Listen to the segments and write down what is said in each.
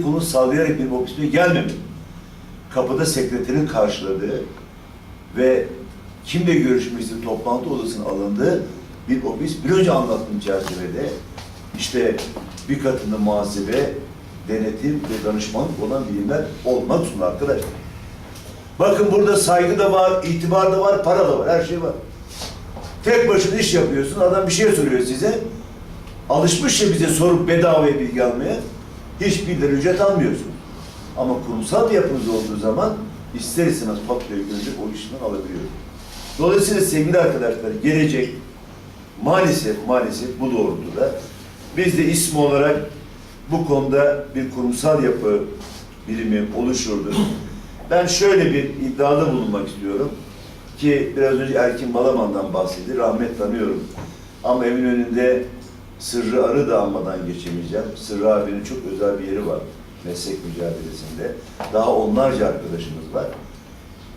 konu sağlayarak benim ofisime gelmemeli. Kapıda sekreterin karşıladığı ve kimle istediği toplantı odasına alındığı bir ofis. Bir önce anlattığım çerçevede işte bir katında muhasebe, denetim ve danışmanlık olan bilimler olmak zorunda arkadaşlar. Bakın burada saygı da var, itibar da var, para da var, her şey var. Tek başına iş yapıyorsun, adam bir şey soruyor size. Alışmış ya bize sorup bedavaya bilgi almaya, hiçbir lira ücret almıyorsun. Ama kurumsal bir yapınız olduğu zaman ister istemez faturayı görünce o işinden alabiliyor. Dolayısıyla sevgili arkadaşlar, gelecek maalesef maalesef bu doğrultuda biz de ismi olarak bu konuda bir kurumsal yapı birimi oluşturdu. Ben şöyle bir iddiada bulunmak istiyorum ki biraz önce Erkin Balaman'dan bahsetti. Rahmet tanıyorum. Ama evin önünde Sırrı Arı da anmadan geçemeyeceğim. Sırrı abinin çok özel bir yeri var meslek mücadelesinde. Daha onlarca arkadaşımız var.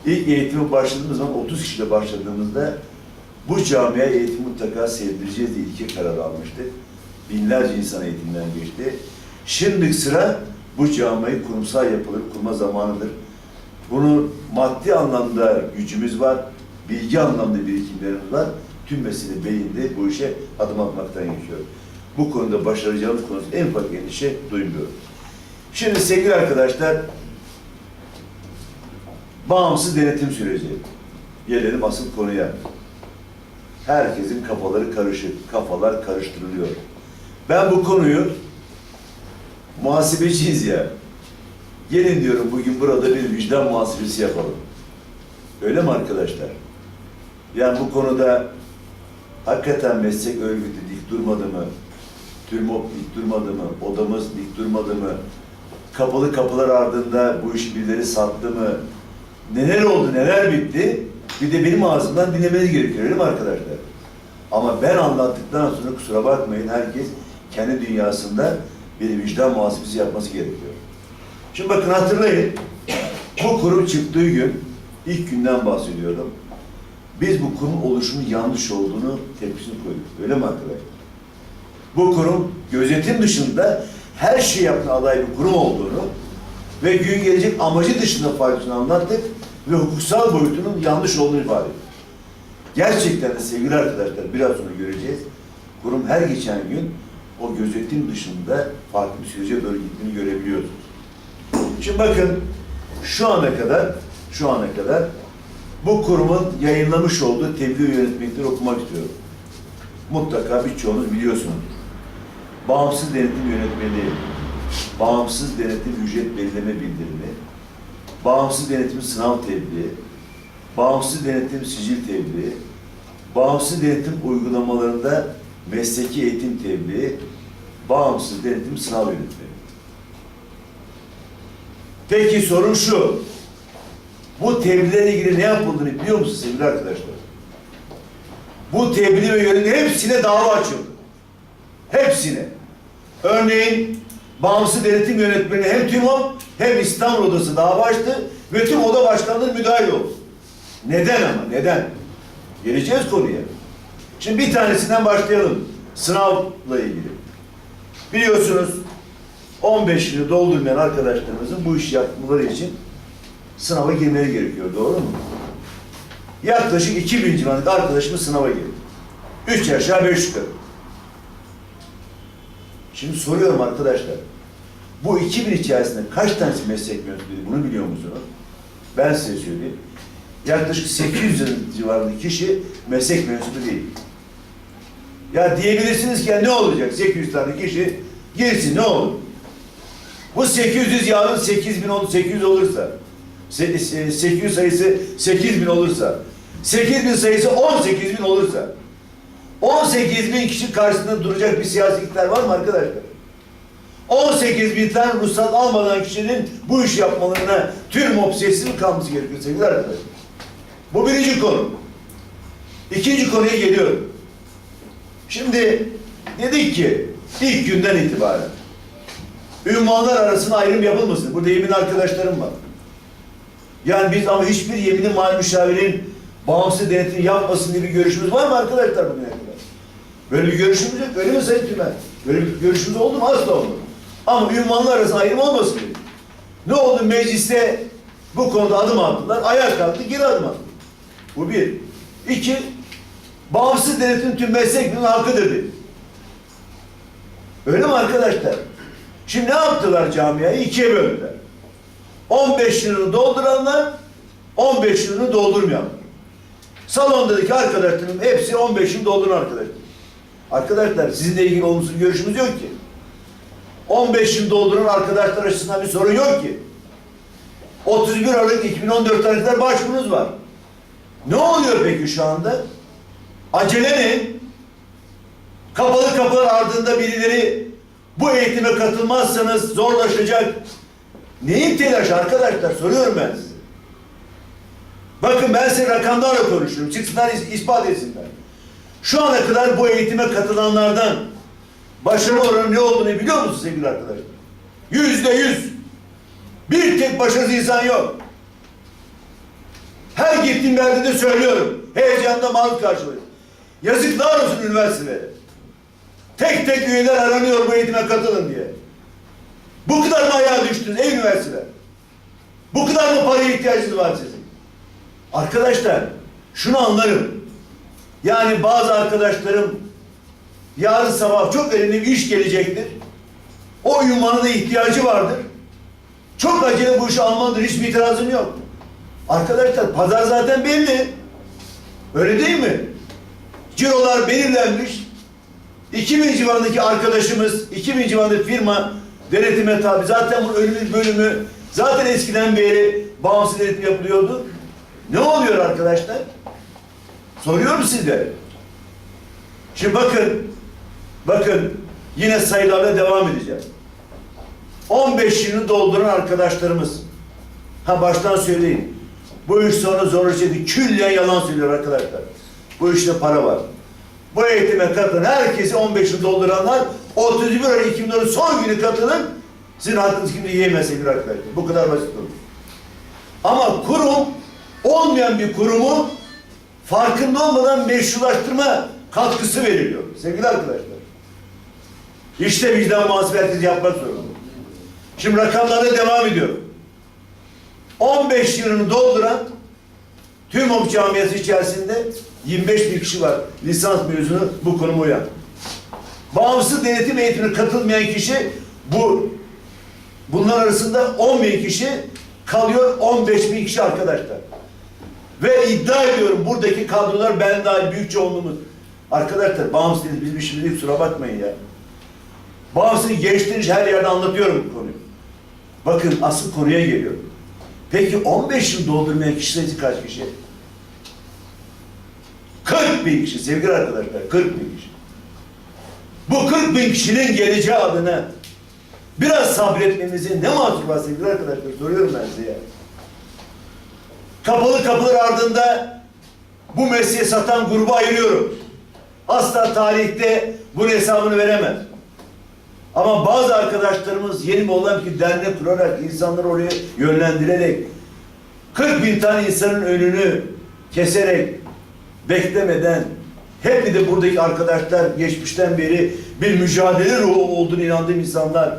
İlk eğitimi başladığımız zaman 30 kişiyle başladığımızda bu camiye eğitim mutlaka sevdireceğiz diye ilke karar almıştık. Binlerce insan eğitimden geçti. Şimdi sıra bu camiayı kurumsal yapıları kurma zamanıdır. Bunun maddi anlamda gücümüz var, bilgi anlamda birikimlerimiz var. Tüm mesele beyinde bu işe adım atmaktan geçiyor. Bu konuda başaracağımız konusunda en ufak endişe duymuyorum. Şimdi sevgili arkadaşlar, bağımsız denetim süreci. Gelelim asıl konuya. Herkesin kafaları karışık, kafalar karıştırılıyor. Ben bu konuyu muhasebeciyiz ya. Gelin diyorum bugün burada bir vicdan muhasebesi yapalım. Öyle mi arkadaşlar? Yani bu konuda hakikaten meslek örgütü dik durmadı mı? TÜRMOP dik durmadı mı? Odamız dik durmadı mı? Kapalı kapılar ardında bu işi birileri sattı mı? Neler oldu, neler bitti? Bir de benim ağzımdan dinlemeniz gerekiyor, öyle mi arkadaşlar? Ama ben anlattıktan sonra kusura bakmayın, herkes kendi dünyasında bir vicdan muhasebesi yapması gerekiyor. Şimdi bakın hatırlayın, bu kurum çıktığı gün, ilk günden bahsediyorum. Biz bu kurum oluşumu yanlış olduğunu tepkisini koyduk. Öyle mi arkadaşlar? Bu kurum gözetim dışında her şey yapan aday bir kurum olduğunu ve gün gelecek amacı dışında faydasını anlattık ve hukuksal boyutunun yanlış olduğunu ifade ettik. Gerçekten de sevgili arkadaşlar biraz sonra göreceğiz. Kurum her geçen gün o gözetim dışında farklı bir sürece doğru gittiğini görebiliyoruz. Şimdi bakın şu ana kadar şu ana kadar bu kurumun yayınlamış olduğu tebliğ yönetmelikleri okumak istiyorum. Mutlaka birçoğunuz biliyorsunuz. Bağımsız denetim yönetmeliği, bağımsız denetim ücret belirleme bildirimi, bağımsız denetim sınav tebliği, bağımsız denetim sicil tebliği, bağımsız denetim uygulamalarında mesleki eğitim tebliği, bağımsız denetim sınav yönetmeliği. Peki sorun şu. Bu tebliğlerle ilgili ne yapıldığını biliyor musunuz sevgili arkadaşlar? Bu tebliğ ve yönetmenin hepsine dava açıldı. Hepsine. Örneğin bağımsız denetim yönetmeni hem TÜMOP hem İstanbul Odası dava açtı ve tüm oda başkanları müdahil oldu. Neden ama? Neden? Geleceğiz konuya. Şimdi bir tanesinden başlayalım. Sınavla ilgili. Biliyorsunuz 15 yılı doldurmayan arkadaşlarımızın bu işi yapmaları için sınava girmeleri gerekiyor. Doğru mu? Yaklaşık 2000 civarında arkadaşımız sınava girdi. 3 aşağı 5 yukarı. Şimdi soruyorum arkadaşlar. Bu 2000 içerisinde kaç tanesi meslek mensubu bunu biliyor musunuz? Ben size söyleyeyim. Yaklaşık 800 civarında kişi meslek mensubu değil. Ya diyebilirsiniz ki ya ne olacak 800 tane kişi girsin ne olur? Bu 800 yarın 8000 olur 800 olursa 800 sayısı 8000 olursa 8000 sayısı 18000 olursa 18 bin kişi karşısında duracak bir siyasi iktidar var mı arkadaşlar? 18 bin tane ruhsat almadan kişinin bu iş yapmalarına tüm obsesif kalması gerekiyor sevgili arkadaşlar? Bu birinci konu. İkinci konuya geliyorum. Şimdi dedik ki ilk günden itibaren ünvanlar arasında ayrım yapılmasın. Burada yemin arkadaşlarım var. Yani biz ama hiçbir yemini mal müşavirin bağımsız denetim yapmasın diye bir görüşümüz var mı arkadaşlar bugüne kadar? Böyle bir görüşümüz yok. Öyle mi Sayın Tümer? Böyle bir görüşümüz oldu mu? Asla olmadı. Ama ünvanlar arasında ayrım olmasın dedi. Ne oldu mecliste bu konuda adım attılar. Ayağa kalktı geri adım attı. Bu bir. İki, bağımsız denetim tüm meslek grubunun hakkıdır dedi. Öyle mi arkadaşlar? Şimdi ne yaptılar camiayı? İkiye böldüler. 15 yılını dolduranlar, 15 yılını doldurmayanlar. Salondaki arkadaşlarım hepsi 15 yıl dolduran arkadaşlar. Arkadaşlar sizinle ilgili olumsuz görüşümüz yok ki. 15 yıl dolduran arkadaşlar açısından bir sorun yok ki. 31 Aralık 2014 tarihine kadar başvurunuz var. Ne oluyor peki şu anda? Acele ne? Kapalı kapılar ardında birileri bu eğitime katılmazsanız zorlaşacak. Neyin telaşı arkadaşlar? Soruyorum ben size. Bakın ben size rakamlarla konuşuyorum. Çıksınlar is- ispat etsinler. Şu ana kadar bu eğitime katılanlardan başarı oranı ne olduğunu biliyor musunuz sevgili arkadaşlar? Yüzde yüz. Bir tek başarısız insan yok. Her gittiğim yerde de söylüyorum. Heyecanla maruz karşılayın. Yazıklar olsun üniversitelere. Tek tek üyeler aranıyor bu eğitime katılın diye. Bu kadar mı ayağa düştünüz ey üniversiteler? Bu kadar mı paraya ihtiyacınız var sizin? Arkadaşlar şunu anlarım. Yani bazı arkadaşlarım yarın sabah çok önemli bir iş gelecektir. O ünvana da ihtiyacı vardır. Çok acele bu işi almalıdır. Hiçbir itirazım yok. Arkadaşlar pazar zaten belli. Öyle değil mi? Cirolar belirlenmiş. 2000 civarındaki arkadaşımız, 2000 civarındaki firma denetime tabi. Zaten bunun önümüz bölümü zaten eskiden beri bağımsız denetim yapılıyordu. Ne oluyor arkadaşlar? Soruyorum sizlere. Şimdi bakın, bakın yine sayılarla devam edeceğim. 15 yılını dolduran arkadaşlarımız. Ha baştan söyleyeyim. Bu iş sonra zorlaşacak. Külliyen yalan söylüyor arkadaşlar. Bu işte para var. Bu eğitime katılın. Herkesi 15 yıl dolduranlar 31 Aralık 2014 son günü katılın. Sizin hakkınız kimde yiyemez sevgili arkadaşlar. Bu kadar basit olur. Ama kurum olmayan bir kurumu farkında olmadan meşrulaştırma katkısı veriliyor. Sevgili arkadaşlar. İşte vicdan muhasebeti yapmak zorunda. Şimdi rakamlara devam ediyorum. 15 yılını dolduran TÜMOK camiası içerisinde 25 bin kişi var. Lisans mezunu bu konuma uyan. Bağımsız denetim eğitimine katılmayan kişi bu. Bunlar arasında 10 bin kişi kalıyor 15 bin kişi arkadaşlar. Ve iddia ediyorum buradaki kadrolar ben dahil büyük çoğunluğumuz. Arkadaşlar bağımsız denetim bizim işimiz değil kusura bakmayın ya. Bağımsız gençler her yerde anlatıyorum bu konuyu. Bakın asıl konuya geliyorum. Peki 15 yıl doldurmayan kişi kaç kişi? 40 bin kişi sevgili arkadaşlar 40 bin kişi. Bu 40 bin kişinin geleceği adına biraz sabretmemizin ne var sevgili arkadaşlar soruyorum ben size. Kapalı kapılar ardında bu mesleği satan grubu ayırıyorum. Asla tarihte bunun hesabını veremez. Ama bazı arkadaşlarımız yeni olan bir dernek kurarak, insanları oraya yönlendirerek, 40 bin tane insanın önünü keserek, beklemeden, hep de buradaki arkadaşlar geçmişten beri bir mücadele ruhu olduğunu inandığım insanlar,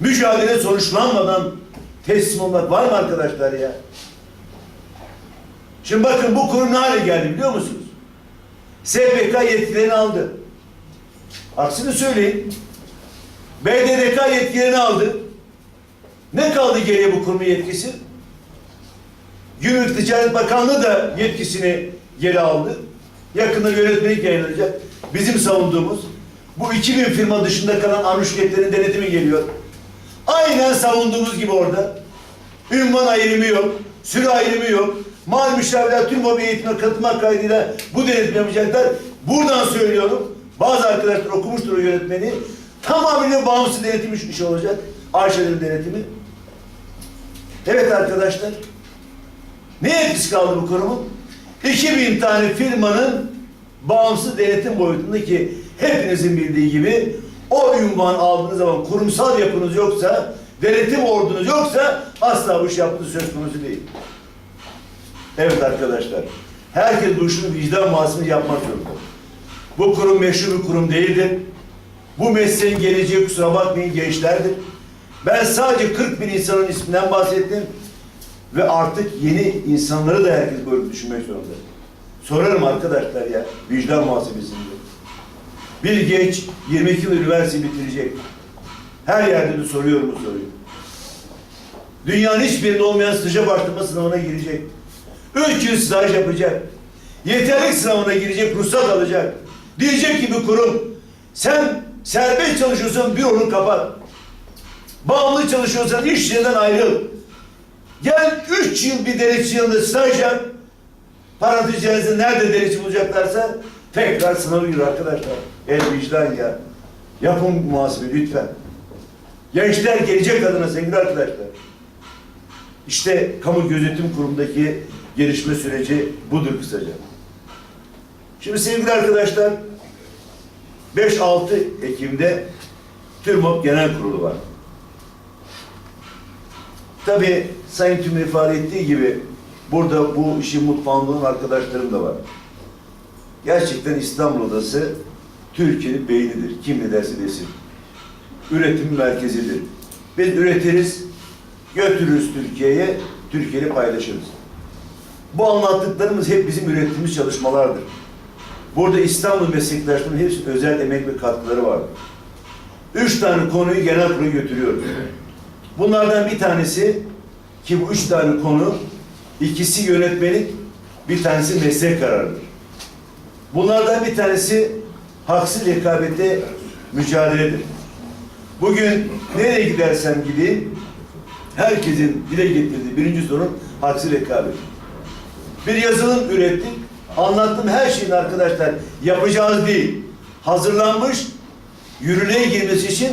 mücadele sonuçlanmadan teslim olmak var mı arkadaşlar ya? Şimdi bakın bu kurum ne hale geldi biliyor musunuz? SPK yetkilerini aldı. Aksini söyleyin. BDDK yetkilerini aldı. Ne kaldı geriye bu kurumun yetkisi? Gümrük Ticaret Bakanlığı da yetkisini geri aldı. Yakında yönetmelik yayınlanacak. Bizim savunduğumuz bu 2000 firma dışında kalan anuşketlerin denetimi geliyor. Aynen savunduğumuz gibi orada. Ünvan ayrımı yok, süre ayrımı yok. Mal müşavirler tüm hobi eğitimine katılmak kaydıyla bu denetim yapacaklar. Buradan söylüyorum. Bazı arkadaşlar okumuştur o yönetmeni. Tamamıyla bağımsız denetim iş olacak. Ayşe'nin denetimi. Evet arkadaşlar. Ne etkisi kaldı bu kurumun? 2000 tane firmanın bağımsız denetim boyutunda ki hepinizin bildiği gibi o ünvan aldığınız zaman kurumsal yapınız yoksa, denetim ordunuz yoksa asla bu iş yaptığı söz konusu değil. Evet arkadaşlar. Herkes bu işin vicdan muhasebesi yapmak zorunda. Bu kurum meşru bir kurum değildir. Bu mesleğin geleceği kusura bakmayın gençlerdir. Ben sadece 40 bin insanın isminden bahsettim ve artık yeni insanları da herkes böyle düşünmek zorunda. Sorarım arkadaşlar ya, vicdan muhasebesinde. Bir genç 22 yıl üniversite bitirecek. Her yerde de soruyorum bu soruyu. Dünyanın hiçbirinde olmayan staja başlama sınavına girecek. Üç yıl staj yapacak. Yeterlik sınavına girecek, ruhsat alacak. Diyecek ki bir kurum, sen serbest çalışıyorsan bir onu kapat. Bağımlı çalışıyorsan iş yerinden ayrıl. Gel üç yıl bir denetçi yanında staj yap. Parantez içerisinde nerede denetçi bulacaklarsa tekrar sınavı yürü arkadaşlar. El vicdan ya. Yapın muhasebe lütfen. Gençler gelecek adına sevgili arkadaşlar. İşte kamu gözetim kurumundaki gelişme süreci budur kısaca. Şimdi sevgili arkadaşlar 5-6 Ekim'de TÜRMOP Genel Kurulu var. Tabii Sayın Tümür ifade ettiği gibi burada bu işin mutfağında olan arkadaşlarım da var. Gerçekten İstanbul Odası Türkiye'nin beynidir. Kim ne derse desin. Üretim merkezidir. Biz üretiriz, götürürüz Türkiye'ye, Türkiye'yle paylaşırız. Bu anlattıklarımız hep bizim ürettiğimiz çalışmalardır. Burada İstanbul meslektaşlarının hepsinin özel emek ve katkıları var. Üç tane konuyu genel kurula götürüyoruz. Bunlardan bir tanesi ki bu üç tane konu ikisi yönetmelik, bir tanesi meslek kararıdır. Bunlardan bir tanesi haksız rekabete mücadeledir. Bugün nereye gidersem gideyim herkesin dile getirdiği birinci sorun haksız rekabet. Bir yazılım ürettik. Anlattığım her şeyin arkadaşlar yapacağız değil. Hazırlanmış, yürürlüğe girmesi için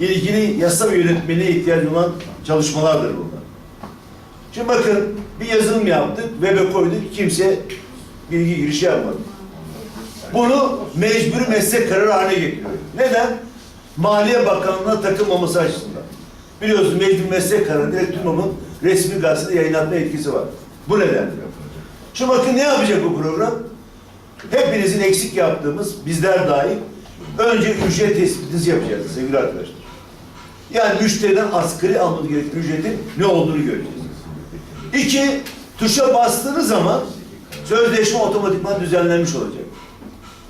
ilgili yasa ve yönetmeliğe ihtiyacı olan çalışmalardır bunlar. Şimdi bakın bir yazılım yaptık, web'e koyduk, kimse bilgi girişi yapmadı. Bunu mecburi meslek kararı haline getiriyor. Neden? Maliye Bakanlığı'na takılmaması açısından. Biliyorsunuz mecburi meslek kararı direkt TÜRMOB'un resmi gazetede yayınlatma etkisi var. Bu nedenle. Şimdi bakın ne yapacak bu program? Hepinizin eksik yaptığımız, bizler dahil, önce ücret tespitinizi yapacağız sevgili arkadaşlar. Yani müşteriden asgari almanız gereken ücretin ne olduğunu göreceğiz. İki, tuşa bastığınız zaman sözleşme otomatikman düzenlenmiş olacak.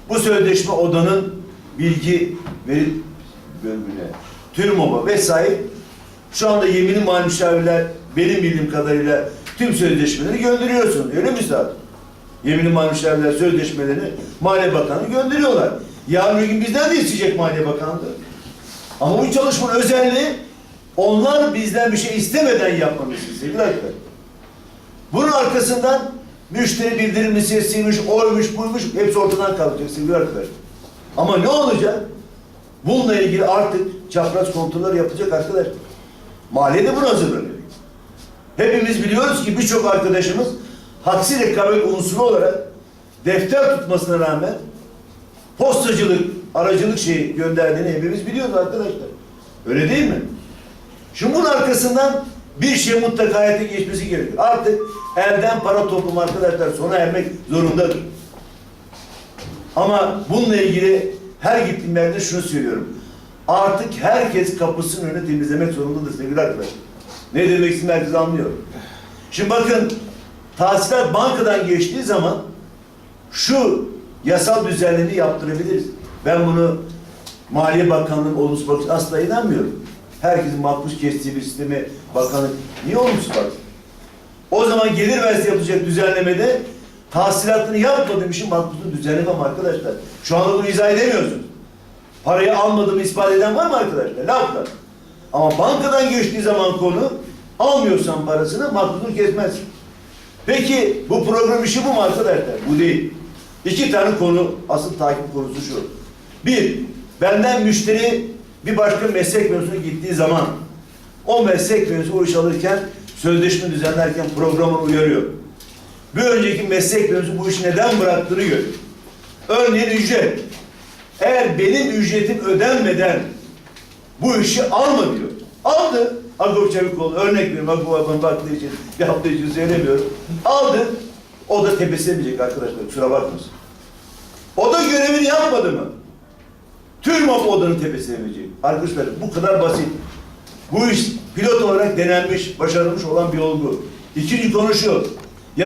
Bu sözleşme odanın bilgi veri bölümüne, TÜRMOB'a vesaire şu anda yeminli mali müşavirler benim bildiğim kadarıyla tüm sözleşmeleri gönderiyorsun. Öyle mi Üstad? Yeminli mali müşavirler sözleşmelerini Maliye Bakanı gönderiyorlar. Yarın bir gün bizden de isteyecek Maliye Bakanlığı. Ama bu çalışmanın özelliği onlar bizden bir şey istemeden yapmamız sevgili arkadaşlar. Bunun arkasından müşteri bildirim listesiymiş, oymuş, buymuş hepsi ortadan kalkacak sevgili arkadaşlar. Ama ne olacak? Bununla ilgili artık çapraz kontroller yapacak arkadaşlar. Maliye de buna hazırlanıyor. Hepimiz biliyoruz ki birçok arkadaşımız haksız rekabet unsuru olarak defter tutmasına rağmen postacılık, aracılık şeyi gönderdiğini hepimiz biliyoruz arkadaşlar. Öyle değil mi? Şimdi bunun arkasından bir şey mutlaka hayata geçmesi gerekiyor. Artık elden para toplum arkadaşlar sona ermek zorundadır. Ama bununla ilgili her gittiğim yerde şunu söylüyorum. Artık herkes kapısının önünü temizlemek zorundadır sevgili arkadaşlar. Ne demek istediğimi herkes anlıyor. Şimdi bakın tahsilat bankadan geçtiği zaman şu yasal düzenlemeyi yaptırabiliriz. Ben bunu Maliye Bakanlığı'nın olumsuz bakış asla inanmıyorum. Herkesin makbuş kestiği bir sistemi bakanlık niye olumsuz bak? O zaman gelir vergisi yapılacak düzenlemede tahsilatını yapmadığım işin makbuzunu düzenlemem arkadaşlar. Şu anda bunu izah edemiyorsunuz. Parayı almadığımı ispat eden var mı arkadaşlar? Lafla. Ama bankadan geçtiği zaman konu almıyorsan parasını makbuzunu kesmez. Peki bu program işi bu mu arkadaşlar? Bu değil. İki tane konu, asıl takip konusu şu. Bir, benden müşteri bir başka meslek mensubuna gittiği zaman o meslek mensubu o iş alırken sözleşme düzenlerken programı uyarıyor. Bir önceki meslek mensubu bu işi neden bıraktığını görüyor. Örneğin ücret. Eğer benim ücretim ödenmeden bu işi alma diyor. Aldı. Agop Çevikoğlu örnek veriyorum. Agop Aban baktığı için yaptığı için söylemiyorum. Aldı. O da tepesi edecek arkadaşlar. Kusura bakmasın. O da görevini yapmadı mı? TÜRMOP odanın tepesine verecek. Arkadaşlar bu kadar basit. Bu iş pilot olarak denenmiş, başarılmış olan bir olgu. İkinci konu şu.